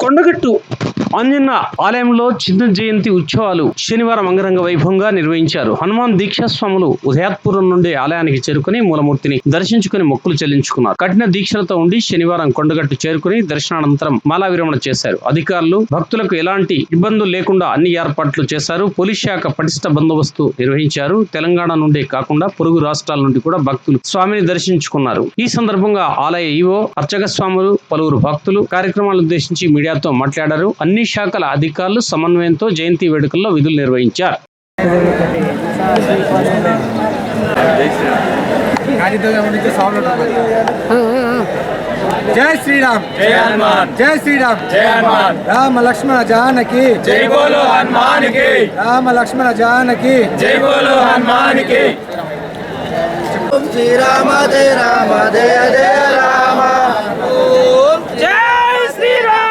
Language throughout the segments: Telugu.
కొండగట్టు అందిన్న ఆలయంలో చిన్న జయంతి ఉత్సవాలు శనివారం అంగరంగ వైభవంగా నిర్వహించారు. హనుమాన్ దీక్షాస్వాములు ఉదయాత్పురం నుండి ఆలయానికి చేరుకుని మూలమూర్తిని దర్శించుకుని మొక్కులు చెల్లించుకున్నారు. కఠిన దీక్షలతో ఉండి శనివారం కొండగట్టు చేరుకుని దర్శనానంతరం మాలా విరమణ చేశారు. అధికారులు భక్తులకు ఎలాంటి ఇబ్బందులు లేకుండా అన్ని ఏర్పాట్లు చేశారు. పోలీస్ శాఖ పటిష్ట బందోబస్తు నిర్వహించారు. తెలంగాణ నుండే కాకుండా పొరుగు రాష్ట్రాల నుండి కూడా భక్తులు స్వామిని దర్శించుకున్నారు. ఈ సందర్భంగా ఆలయ ఈవో అర్చక స్వాములు పలువురు భక్తులు కార్యక్రమాలు ఉద్దేశించి మీడియాతో మాట్లాడారు. అన్ని శాఖల అధికారులు సమన్వయంతో జయంతి వేడుకల్లో విధులు నిర్వహించారు. జై శ్రీరామ్. జై హనుమాన్ జై శ్రీరామ్. జై హనుమాన్ రామ లక్ష్మణ జానకి. జై బోలో హనుమాన్కి రామ లక్ష్మణ జానకి. జై బోలో హనుమాన్కి శ్రీరామ జయ రామ జయ జయ రామ జై శ్రీరామ్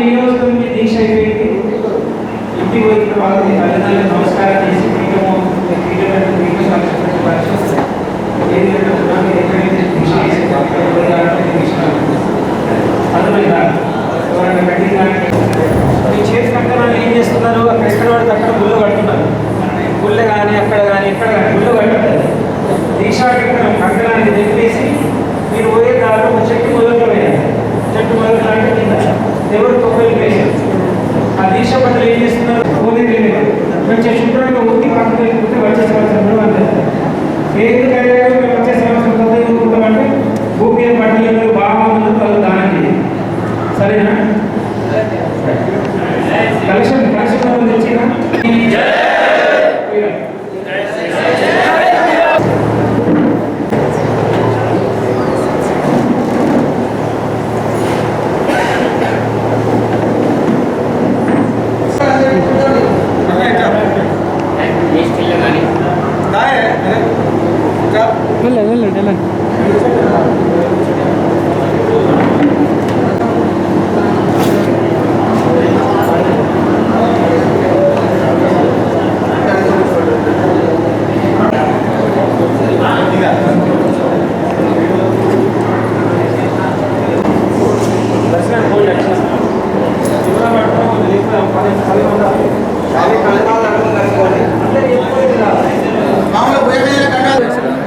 ఈ రోజు మీ దీక్ష అయిపోయింది ఇంటికి పోయిన వాళ్ళకి తల్లిదండ్రులకు నమస్కారం చేసి పీఠము పీఠం పీఠం ఎక్కడైతే దీక్ష చేసి అర్థమైందా కట్టిన దానికి చేతి ఏం చేస్తున్నారు? అక్కడ ఎక్కడ పడితే అక్కడ గుళ్ళు కడుతున్నారు. గుళ్ళు కానీ అక్కడ కానీ ఎక్కడ కానీ గుళ్ళు కట్టారు దీక్షా కంకణం కంకణాన్ని తెప్పేసి మీరు పోయే దారిలో ఒక చెట్టు మొదలు వేయాలి చెట్టు మొదలు అంటే కింద ఎవరు కొబ్బరి వేశారు ఆ దీక్ష పట్ల ఏం చేస్తున్నారు ఓది తెలియదు మంచిగా శుభ్రంగా ఊరికి పక్కన వెళ్ళిపోతే వచ్చే సంవత్సరం అంటారు ఎందుకంటే మేము వచ్చే సంవత్సరం కొత్త ఊరుకుంటామంటే భూమి పట్టిలు బాగుంది వాళ్ళు దానం చేయాలి సరేనా కలెక్షన్ కలెక్షన్ తెచ్చినా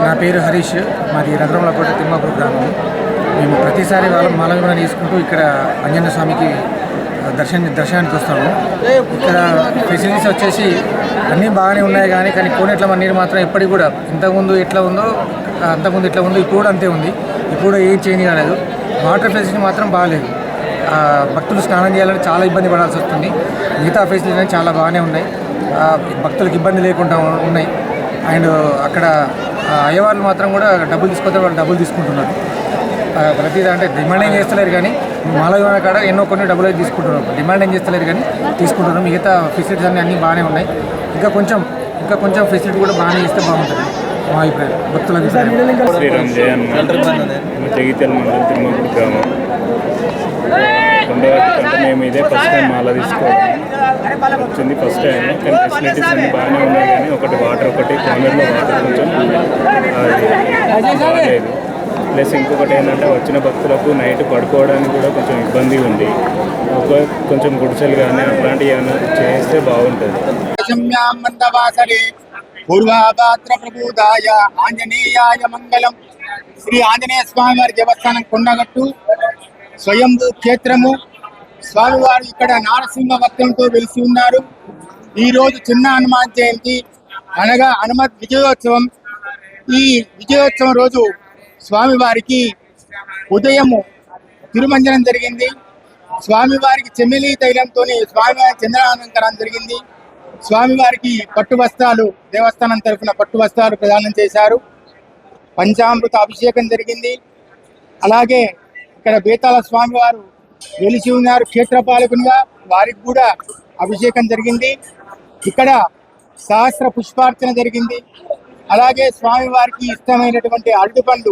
నా పేరు హరీష్ మాది రఘురమలకోట తిమ్మాపూర్ గ్రామం మేము ప్రతిసారి వాళ్ళ మాలవిమన తీసుకుంటూ ఇక్కడ స్వామికి దర్శన దర్శనానికి వస్తాము. ఇక్కడ ఫెసిలిటీస్ వచ్చేసి అన్నీ బాగానే ఉన్నాయి కానీ కానీ కోనేట్ల నీరు మాత్రం ఎప్పటికి కూడా ఇంతకుముందు ఎట్లా ఉందో అంతకుముందు ఎట్లా ఉందో ఇప్పుడు కూడా అంతే ఉంది. ఇప్పుడు ఏం చేంజ్ కాలేదు. వాటర్ ఫెసిలిటీ మాత్రం బాగాలేదు. భక్తులు స్నానం చేయాలంటే చాలా ఇబ్బంది పడాల్సి వస్తుంది. మిగతా ఫెసిలిటీస్ చాలా బాగానే ఉన్నాయి. భక్తులకు ఇబ్బంది లేకుండా ఉన్నాయి. అండ్ అక్కడ అయ్యవాళ్ళు మాత్రం కూడా డబ్బులు తీసుకొస్తే వాళ్ళు డబ్బులు తీసుకుంటున్నారు. ప్రతి అంటే డిమాండ్ ఏం చేస్తలేరు కానీ మాల కాడ ఎన్నో కొన్ని డబ్బులు అయితే తీసుకుంటున్నాం డిమాండ్ ఏం చేస్తలేరు కానీ తీసుకుంటున్నాం మిగతా ఫెసిలిటీస్ అన్నీ అన్నీ బాగానే ఉన్నాయి. ఇంకా కొంచెం ఇంకా కొంచెం ఫెసిలిటీ కూడా బాగానే ఇస్తే బాగుంటుంది. మా అభిప్రాయం. భక్తుల శ్రీరామ్ జగిత్యాల మండలం తిరుమల గ్రామం. మేము ఇదే ఫస్ట్ టైం మాల తీసుకోవడం. వచ్చింది ఫస్ట్ టైం కానీ ఫెసిలిటీస్ అన్ని బాగానే ఉన్నాయి కానీ ఒకటి వాటర్ ఒకటి కార్నర్లో వాటర్ కొంచెం అది బాగాలేదు. ప్లస్ ఇంకొకటి ఏంటంటే వచ్చిన భక్తులకు నైట్ పడుకోవడానికి కూడా కొంచెం ఇబ్బంది ఉంది. ఒక కొంచెం గుడిసెలు కానీ అట్లాంటివి ఏమైనా చేస్తే బాగుంటుంది. పూర్వాభాద్ర ప్రబోధాయ ఆంజనేయాయ మంగళం. శ్రీ ఆంజనేయ స్వామి వారి దేవస్థానం కొండగట్టు. స్వయంభూ క్షేత్రము. స్వామివారు ఇక్కడ నారసింహ భక్తులతో వెలిసి ఉన్నారు. ఈ రోజు చిన్న హనుమాన్ జయంతి. అనగా హనుమత్ విజయోత్సవం. ఈ విజయోత్సవం రోజు స్వామివారికి ఉదయము తిరుమంజనం జరిగింది. స్వామివారికి చెమిలి తైలంతో స్వామివారి చంద్రాలంకరణ జరిగింది. స్వామివారికి పట్టు వస్త్రాలు దేవస్థానం తరఫున పట్టు వస్త్రాలు ప్రదానం చేశారు. పంచామృత అభిషేకం జరిగింది. అలాగే ఇక్కడ బేతాల స్వామివారు వెలిసి ఉన్నారు క్షేత్రపాలకునిగా వారికి కూడా అభిషేకం జరిగింది. ఇక్కడ సహస్ర పుష్పార్చన జరిగింది. అలాగే స్వామివారికి ఇష్టమైనటువంటి అరటిపండు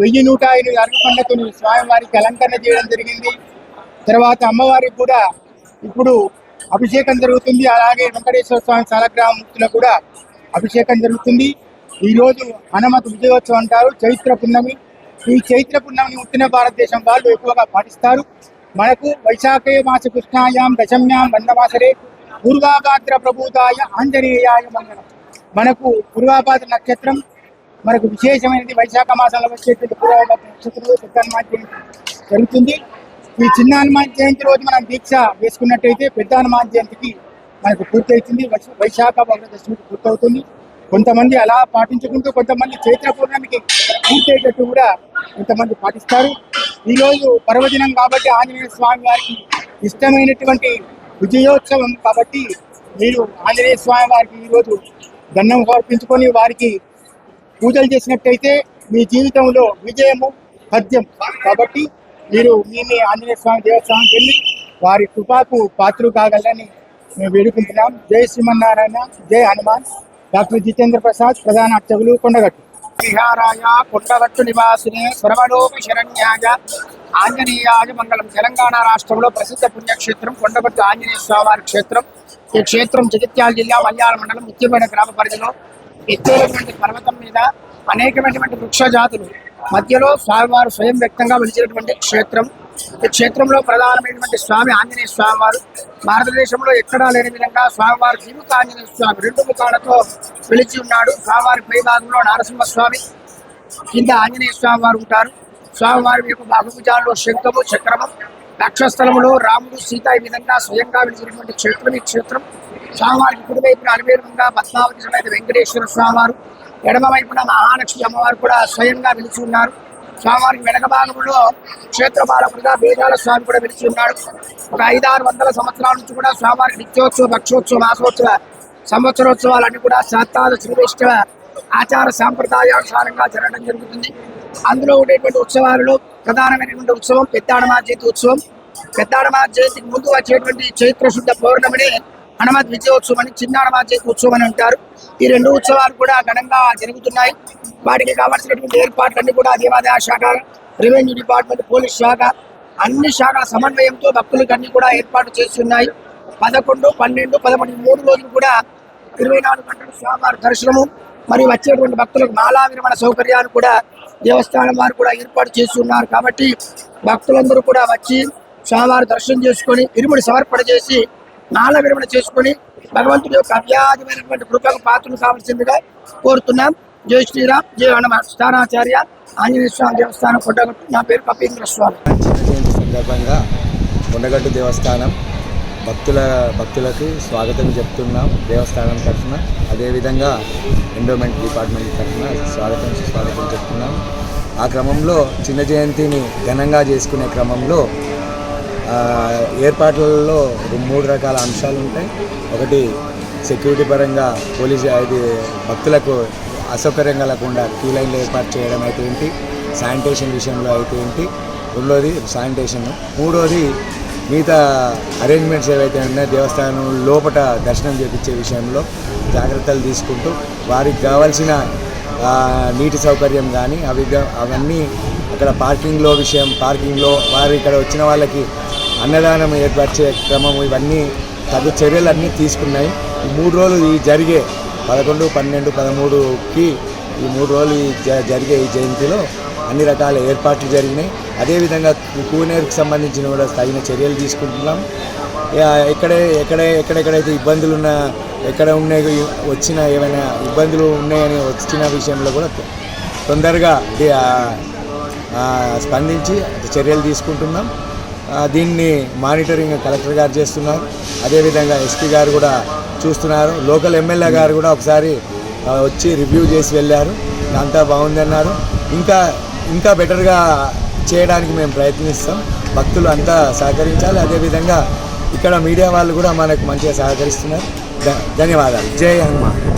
వెయ్యి నూట ఎనిమిది అరటిపండ్లతో స్వామివారికి అలంకరణ చేయడం జరిగింది. తర్వాత అమ్మవారికి కూడా ఇప్పుడు అభిషేకం జరుగుతుంది. అలాగే వెంకటేశ్వర స్వామి సాలగ్రామూర్తులకు కూడా అభిషేకం జరుగుతుంది. ఈ రోజు హనుమత్ విజయోత్సవం అంటారు చైత్ర పున్నమి. ఈ చైత్ర పున్నమిని ఉత్తర భారతదేశం వాళ్ళు ఎక్కువగా పాటిస్తారు. మనకు వైశాఖ మాస కృష్ణాయాం దశమ్యాం వందమాసరే పూర్వాభాద్ర ప్రభుతాయ ఆంజనేయాయ మంగళం. మనకు పూర్వాభాద్ర నక్షత్రం మనకు విశేషమైనది వైశాఖ మాసంలో వచ్చేటువంటి పూర్వాభాద్ర నక్షత్రం పెద్ద హనుమాన్ జయంతి జరుగుతుంది. ఈ చిన్న హనుమాన్ జయంతి రోజు మనం దీక్ష వేసుకున్నట్టయితే పెద్ద హనుమాన్ జయంతికి మనకు పూర్తవుతుంది. వైశాఖ భగవదశమికి పూర్తవుతుంది. కొంతమంది అలా పాటించుకుంటూ కొంతమంది చైత్ర పూర్ణమికి పూర్తయ్యేటట్టు కూడా కొంతమంది పాటిస్తారు. ఈరోజు పర్వదినం కాబట్టి ఆంజనేయ స్వామి వారికి ఇష్టమైనటువంటి విజయోత్సవం కాబట్టి మీరు ఆంజనేయ స్వామి వారికి ఈరోజు దండం సమర్పించుకొని వారికి పూజలు చేసినట్టయితే మీ జీవితంలో విజయము పద్యం కాబట్టి మీరు మీ మీ ఆంజనేయ స్వామి దేవస్థానానికి వెళ్ళి వారి కృపాకు పాత్రలు కాగలని మేము వేడుకుంటున్నాం. జై శ్రీమన్నారాయణ జై హనుమాన్. డాక్టర్ జితేంద్ర ప్రసాద్ ప్రధాన అర్చకులు కొండగట్టు. విహారాయ కొండగట్టు నివాసిని సర్వలోక శరణ్యాయ ఆంజనేయాయ మంగళం. తెలంగాణ రాష్ట్రంలో ప్రసిద్ధ పుణ్యక్షేత్రం కొండగట్టు ఆంజనేయ స్వామివారి క్షేత్రం. ఈ క్షేత్రం జగిత్యాల జిల్లా మల్యాల మండలం ముఖ్యమైన గ్రామ పరిధిలో ఎత్తైనటువంటి పర్వతం మీద అనేకమైనటువంటి వృక్ష జాతులు మధ్యలో స్వామివారు స్వయం వ్యక్తంగా వెలిచినటువంటి క్షేత్రం. ఈ క్షేత్రంలో ప్రధానమైనటువంటి స్వామి ఆంజనేయ స్వామివారు. భారతదేశంలో ఎక్కడా లేని విధంగా స్వామివారు జీవిత ఆంజనేయ స్వామి రెండు ముఖాలతో పిలిచి ఉన్నాడు. స్వామివారి పై భాగంలో నరసింహస్వామి కింద ఆంజనేయ స్వామి వారు ఉంటారు. స్వామివారి యొక్క బాహుభుజాల్లో శంఖము చక్రము లక్షస్థలములో రాముడు సీత ఈ విధంగా స్వయంగా వెలిసినటువంటి క్షేత్రం ఈ క్షేత్రం స్వామివారికి కుడి వైపున పద్మావతి సమేత వెంకటేశ్వర స్వామివారు ఎడమ వైపున మహాలక్ష్మి అమ్మవారు కూడా స్వయంగా వెలిసి ఉన్నారు. స్వామివారికి వెనక భాగంలో క్షేత్రపాలకుడుగా వేదాల స్వామి కూడా వెలిసి ఉన్నాడు. ఒక ఐదారు వందల సంవత్సరాల నుంచి కూడా స్వామివారికి నిత్యోత్సవ భక్షోత్సవ మాసోత్సవ సంవత్సరోత్సవాలన్నీ కూడా శాతాల శ్రీవేష్ట ఆచార సాంప్రదాయానుసారంగా జరగడం జరుగుతుంది. అందులో ఉండేటువంటి ఉత్సవాలలో ప్రధానమైనటువంటి ఉత్సవం పెద్దాడమా జయంతి ఉత్సవం. పెద్దాడమా జయంతికి ముందు వచ్చేటువంటి చైత్ర శుద్ధ పౌర్ణమిని హనుమత్ విజయోత్సవం అని చిన్నాడమా జయంతి ఉత్సవం అని అంటారు. ఈ రెండు ఉత్సవాలు కూడా ఘనంగా జరుగుతున్నాయి. వాటికి కావాల్సినటువంటి ఏర్పాట్లన్నీ కూడా దేవాదాయ శాఖ రెవెన్యూ డిపార్ట్మెంట్ పోలీస్ శాఖ అన్ని శాఖల సమన్వయంతో భక్తులకు అన్ని కూడా ఏర్పాటు చేస్తున్నాయి పదకొండు పన్నెండు పదమూడు మూడు రోజులు కూడా ఇరవై నాలుగు గంటలు స్వామివారి దర్శనము మరియు వచ్చేటువంటి భక్తులకు మాలా విరమణ సౌకర్యాలు కూడా దేవస్థానం వారు కూడా ఏర్పాటు చేస్తున్నారు కాబట్టి భక్తులందరూ కూడా వచ్చి స్వామివారి దర్శనం చేసుకొని ఇరుముడి సమర్పణ చేసి నాల విరమణ చేసుకొని భగవంతుడి యొక్క అవ్యాధమైనటువంటి కృపకు పాత్రలు కావాల్సిందిగా కోరుతున్నాం. జై శ్రీరామ్ జై హనుమ స్థానాచార్య ఆంజనేయ స్వామి దేవస్థానం కొండగట్టు. నా పేరు కపీంద్ర స్వామి. జయంతి సందర్భంగా కొండగట్టు దేవస్థానం భక్తుల భక్తులకు స్వాగతం చెప్తున్నాం దేవస్థానం తరఫున. అదేవిధంగా ఎండోమెంట్ డిపార్ట్మెంట్ తరఫున స్వాగతం స్వాగతం చెప్తున్నాం. ఆ క్రమంలో చిన్న జయంతిని ఘనంగా చేసుకునే క్రమంలో ఏర్పాట్లలో మూడు రకాల అంశాలు ఉంటాయి. ఒకటి సెక్యూరిటీ పరంగా పోలీస్ ఇది భక్తులకు అసౌకర్యం కలగకుండా క్యూ లైన్లు ఏర్పాటు చేయడం అయితే ఏంటి? శానిటేషన్ విషయంలో అయితే ఏంటి? రెండోది శానిటేషన్. మూడోది మిగతా అరేంజ్మెంట్స్ ఏవైతే ఉన్నాయో దేవస్థానం లోపల దర్శనం చేపించే విషయంలో జాగ్రత్తలు తీసుకుంటూ వారికి కావాల్సిన నీటి సౌకర్యం కానీ అవి అవన్నీ అక్కడ పార్కింగ్లో విషయం పార్కింగ్లో వారు ఇక్కడ వచ్చిన వాళ్ళకి అన్నదానం ఏర్పరిచే క్రమం ఇవన్నీ తగు చర్యలు అన్నీ తీసుకున్నాయి. ఈ మూడు రోజులు ఈ జరిగే పదకొండు పన్నెండు పదమూడుకి ఈ మూడు రోజులు ఈ జ- జరిగే ఈ జయంతిలో అన్ని రకాల ఏర్పాట్లు జరిగినాయి. అదేవిధంగా కూనేరుకు సంబంధించిన కూడా తగిన చర్యలు తీసుకుంటున్నాం. ఎక్కడే ఎక్కడ ఎక్కడెక్కడైతే ఇబ్బందులు ఉన్నా ఎక్కడ ఉన్నాయి వచ్చిన ఏమైనా ఇబ్బందులు ఉన్నాయని వచ్చిన విషయంలో కూడా తొందరగా స్పందించి చర్యలు తీసుకుంటున్నాం. దీన్ని మానిటరింగ్ కలెక్టర్ గారు చేస్తున్నారు. అదేవిధంగా ఎస్పీ గారు కూడా చూస్తున్నారు. లోకల్ ఎమ్మెల్యే గారు కూడా ఒకసారి వచ్చి రివ్యూ చేసి వెళ్ళారు. అంతా బాగుందన్నారు. ఇంకా ఇంకా బెటర్గా చేయడానికి మేము ప్రయత్నిస్తాం. భక్తులు అంతా సహకరించాలి. అదేవిధంగా ఇక్కడ మీడియా వాళ్ళు కూడా మనకు మంచిగా సహకరిస్తున్నారు. ధ- ధన్యవాదాలు. జై హనుమాన్.